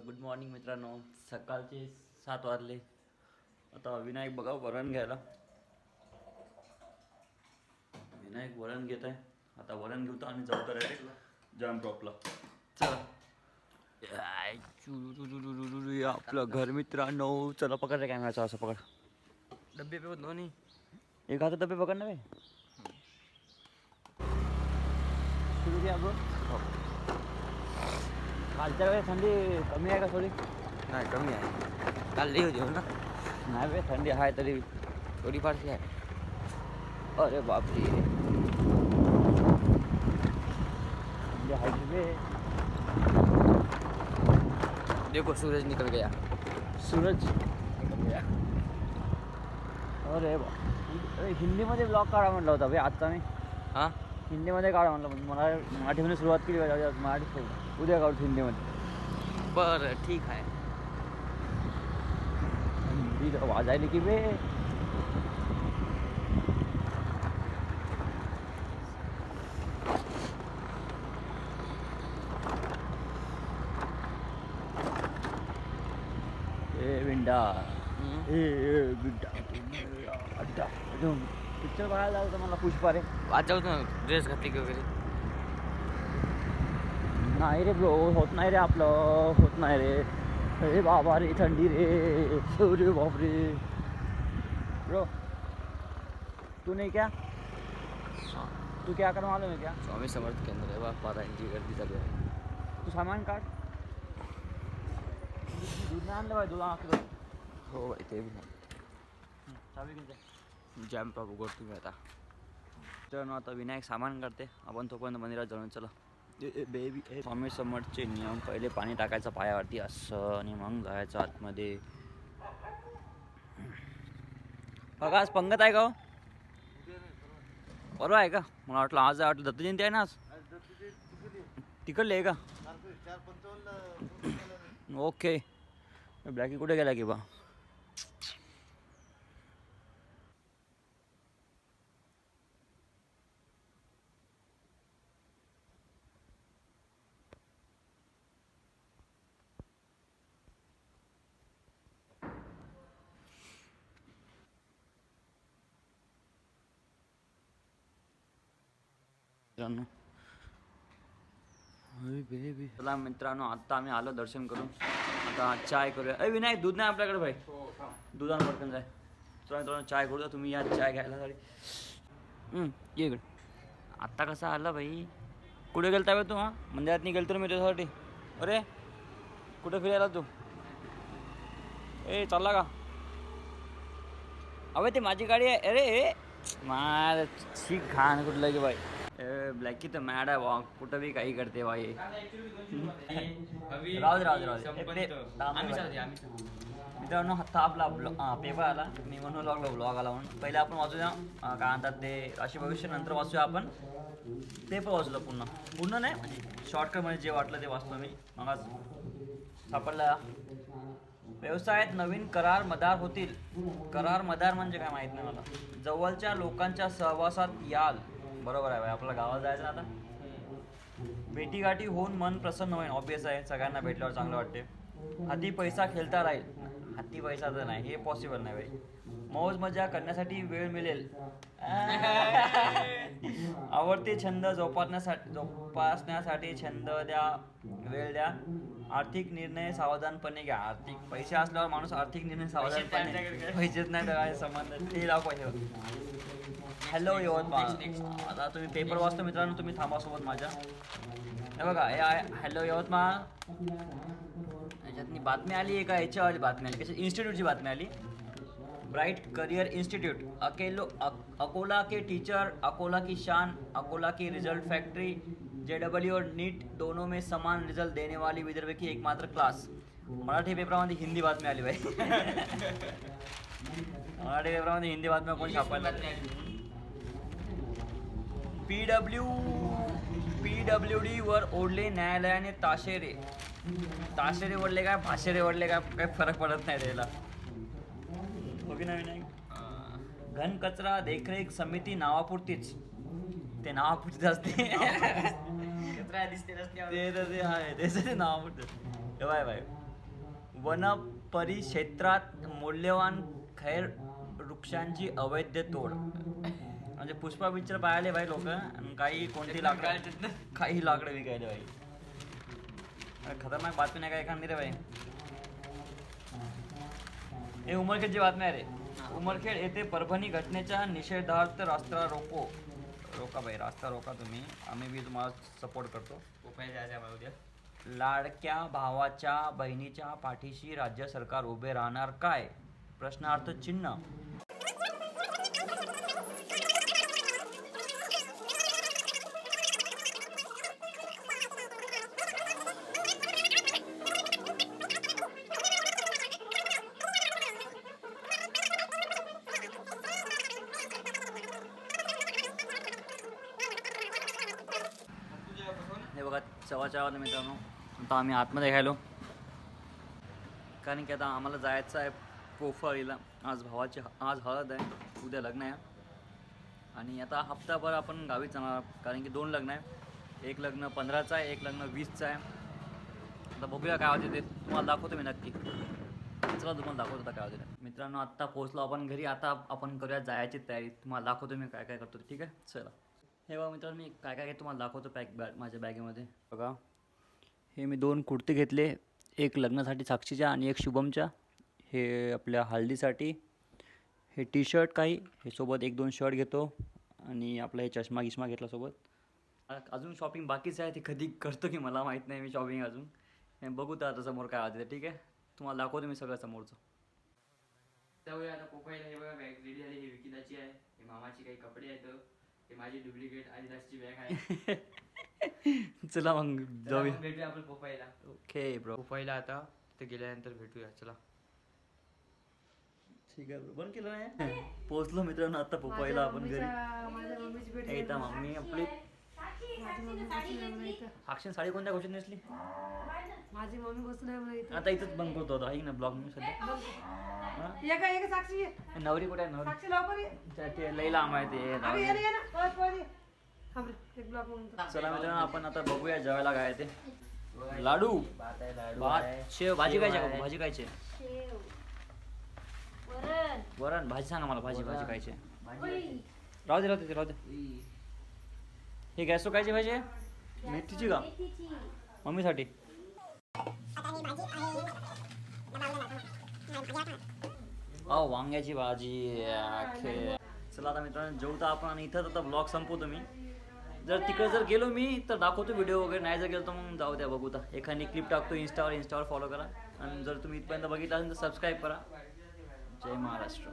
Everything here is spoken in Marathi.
गुड मॉर्निंग मित्रांनो. सकाळचे सात वाजले. आता विनायक बघा वरण घ्यायला. विनायक वरण घेत आहे. आता वरण घेतो आणि जाऊ तर जाम टॉपला चला. आपलं घर मित्रांनो. चला पकड रे कॅमेराचा असं पकड. डब्बे पे दोन्ही एक हातात डबे पकड ना बे सुरू घ्या बघ कालच्या वेळेस थंडी कमी आहे का थोडी? नाही कमी आहे. काल लई होती हो ना नाही बे थंडी आहे तरी. थोडीफारशी आहे. अरे बापरे. थंडी आहे की बे देखो सूरज निकल गया. सूरज अरे बा अरे हिंदीमध्ये ब्लॉग काढा म्हटलं होता भाई आजचा मी. हाँ? हिंदीमध्ये काढा म्हटलं पण मला मराठीमध्ये सुरुवात केली पाहिजे आज मराठी सोडून. उद्या काढू हिंदीमध्ये. बरं ठीक आहे. हिंदी वाजायली की बे. ए विंडा ए ए विंडा अड्डा. पिक्चर बघायला जायचं होतं मला पुष्पा रे. वाचवतो ना ड्रेस घातली की वगैरे. नाही रे ब्रो होत नाही रे आपलं होत नाही रे. अरे बाबा रे थंडी रे. अरे बाप रे ब्रो तू नहीं क्या? हाँ तू क्या कर मालूम है क्या? स्वामी समर्थ केंद्र आहे बाप पारायणची गर्दी चालू आहे. तू सामान काढ. दूध नाही आणलं पाहिजे तुला किलो हो बाई ते बी नाही. घेऊन जा. जॅम टॉप उघडतो मी आता तर आता विनायक सामान काढते आपण तोपर्यंत मंदिरात जाऊन चला। बेबी स्वामी समर्थचे नियम पहिले पाणी टाकायचं पायावरती असं आणि मग जायचं आतमध्ये। बघा आज पंगत आहे का हो? बरोबर आहे का? मला वाटलं आज आहे वाटलं दत्त जयंती आहे ना आज? तिकडले आहे का? ओके. ब्लॅकी कुठे गेला की बा? मित्रांनो. चला मित्रांनो आता आम्ही आलो दर्शन करून. आता चाय करूया. अय विनायक दूध नाही आपल्याकडे भाई. दुधानं पटकन जाय. चला मित्रांनो चाय करूया. तुम्ही या चाय घ्यायला साठी हम्म, ये इकडे. आत्ता कसा आला भाई? कुठे गेलता बे तू हा? मंदिरात नाही गेलतो ना मी तुझ्यासाठी अरे कुठे फिरायला तू? ए चालला का? अबे ते माझी गाडी आहे. अरे ए मार शीख खान कुठलं की बाई ए ब्लॅकी तर मॅड आहे बा कुठं बी काही करते राहू दे राहू दे। राहू दे ए, प्ले- थांब आम्ही बाई. चालते आम्ही चालते. मित्रांनो आता आपला पेपर आला. मी म्हणून लागलो ब्लॉग आला म्हणून. पहिले आपण वाचूया. अं, काय म्हणतात ते राशी भविष्य नंतर वाचूया आपण. पेपर वाचलं पुन्हा पूर्ण नाही म्हणजे शॉर्टकटमध्ये जे वाटलं ते वाचतो मी. मग सापडला. व्यवसायात नवीन करार मदार होतील. करार मदार म्हणजे काय माहीत नाही मला. जवळच्या लोकांच्या सहवासात याल. बरोबर आहे भाई आपल्या गावात जायचं ना आता. भेटीगाठी होऊन मन प्रसन्न होईल ऑब्विस आहे सगळ्यांना भेटल्यावर चांगलं वाटते. हाती पैसा खेळता राहील. हाती पैसा तर नाही हे पॉसिबल नाही भाई. मौज मजा करण्यासाठी वेळ मिळेल. आवडते छंद जोपासण्यासाठी जोपासण्यासाठी छंद द्या वेळ द्या. आर्थिक निर्णय सावधानपणे घ्या. आर्थिक पैसे असल्यावर माणूस आर्थिक निर्णय सावधानपणे पैसेच नाही तर संबंध? ते लाव पैसे हॅलो यवतमाळ आता तुम्ही पेपर वाचतो मित्रांनो तुम्ही थांबा सोबत माझ्या. हे बघा हे आहे हॅलो यवतमाळ याच्यातनी बातमी आली आहे का याच्यावाली बातमी आली. कशी इन्स्टिट्यूटची बातमी आली. ब्राइट करियर इंस्टीट्यूट अकेलो अक- अकोला के टीचर अकोला की शान अकोला की रिजल्ट फैक्ट्री जे डब्ल्यू और नीट दोनों में समान रिजल्ट देने वाली विदर्भ की एकमात्र क्लास मराठी पेपरामध्ये हिंदी बातमी आली बाई मराठी पेपरामध्ये हिंदी बातम्या कोण छापायला P W P W D वर ओढले न्यायालयाने ताशेरे। ताशेरे ओढले काय भाषेरे ओढले काय काही फरक पडत नाही त्याला। हो की नाही विनायक? घन कचरा देखरेख समिती नावापुरतीच। ते नावापुरतीच असते कचरा दिसते रस्त्यावर ते तर ते आहे त्याचं ते नावापुरतं बाय बाय. वन परिक्षेत्रात मौल्यवान खैर वृक्षांची अवैध तोड. म्हणजे पुष्पा पिक्चर पाहिले भाई लोक काही कोणती लाकडं काही लाकडं विकायले भाई अरे खतरनाक बातमी नाही काय एखादी रे भाई हे उमरखेडची बातमी आहे रे. उमरखेड येथे परभणी घटनेच्या निषेधार्थ रास्ता रोको रोका भाई रास्ता रोका तुम्ही. आम्ही बी तुम्हाला सपोर्ट करतो. उद्या. लाडक्या भावाच्या बहिणीच्या पाठीशी राज्य सरकार उभे राहणार काय? प्रश्नार्थ चिन्ह. चवाच्या वाजता मित्रांनो. आता आम्ही आतमध्ये घ्यायलो कारण की आता आम्हाला जायचं आहे पोफळीला. आज भावाची आज हळद आहे. उद्या लग्न आहे. आणि आता हप्ताभर आपण गावी जाणार कारण की दोन लग्न आहे. एक लग्न पंधराचं आहे एक लग्न वीसचं आहे. आता बघूया काय होते ते. तुम्हाला दाखवतो मी नक्की. चला तुम्हाला दाखवतो आता काय होते मित्रांनो आत्ता पोहोचलो आपण घरी. आता आपण करूया जायची तयारी. तुम्हाला दाखवतो मी काय काय करतो ठीक आहे? चला. हे बघा मित्रांनो मी काय काय तुम्हाला दाखवतो पॅक बॅग माझ्या बॅगेमध्ये बघा. हे मी दोन कुर्ते घेतले एक लग्नासाठी साक्षीच्या आणि एक शुभमच्या. हे आपल्या हळदीसाठी. हे टी शर्ट काही हे सोबत एक दोन शर्ट घेतो आणि आपला हे चष्मा गिष्मा घेतला सोबत. अजून शॉपिंग बाकीच आहे ते कधी करतो की मला माहीत नाही मी शॉपिंग अजून. बघू तर आता समोर काय होते ते, ठीक आहे? तुम्हाला दाखवतो मी सगळं समोरचं. त्यामुळे आता पोपायला हे बघा बॅग रेडी झाली ही विकिताची आहे हे मामाची काही कपडे आहेत. हे माझी डुप्लिकेट आदिदासची बॅग आहे. चला मग जाऊया. भेटूया आपण पोपायला ओके ब्रो पोपायला आता तिथे गेल्यानंतर भेटूया. चला. ठीक आहे बरोबर केलं नाही? पोचलो मित्रांनो आता पोपायला आपण घरी. माझ्या मम्मीची भेट हे इथं मम्मी आपली साक्षी साडी कोणत्या गोष्टीत नेसली? माझी मम्मी बसून आहे मला इथं. आता इथंच बंद करतो आता ऐक ना ब्लॉग मी सध्या? हा? साक्षी? ये. नवरी कुठे आहे? नवरी? साक्षी लवकर ये. त्या- ते लई लांब आहे ते. अगं ये ना ये ना. पळत पळत ये. थांब रे, एक ब्लॉक म्हणतो चला मित्रांनो आपण आता बघूया जेवायला काय आहे ते. लाडू. भात आहे लाडू भात शेव भाजी काय आहे भाजी आहे? शेव. वरण. वरण भाजी सांगा मला भाजी भाजी काय आहे? पोळी राहू दे राहू दे राहू दे. हे गॅसो कायची भाजी आहे? मेथीची का? मम्मीसाठी. अहो वांग्याची भाजी चला आता मित्रांनो जेवता आपण आणि इथं आता ब्लॉग संपवतो मी. जर तिकडे जर गेलो मी तर दाखवतो व्हिडिओ वगैरे. नाही जर गेलो तर मग जाऊ द्या बघू तर एखादी क्लिप टाकतो इंस्टावर इंस्टावर फॉलो करा. आणि जर तुम्ही इथपर्यंत बघितलं असेल तर सबस्क्राईब करा. जय महाराष्ट्र.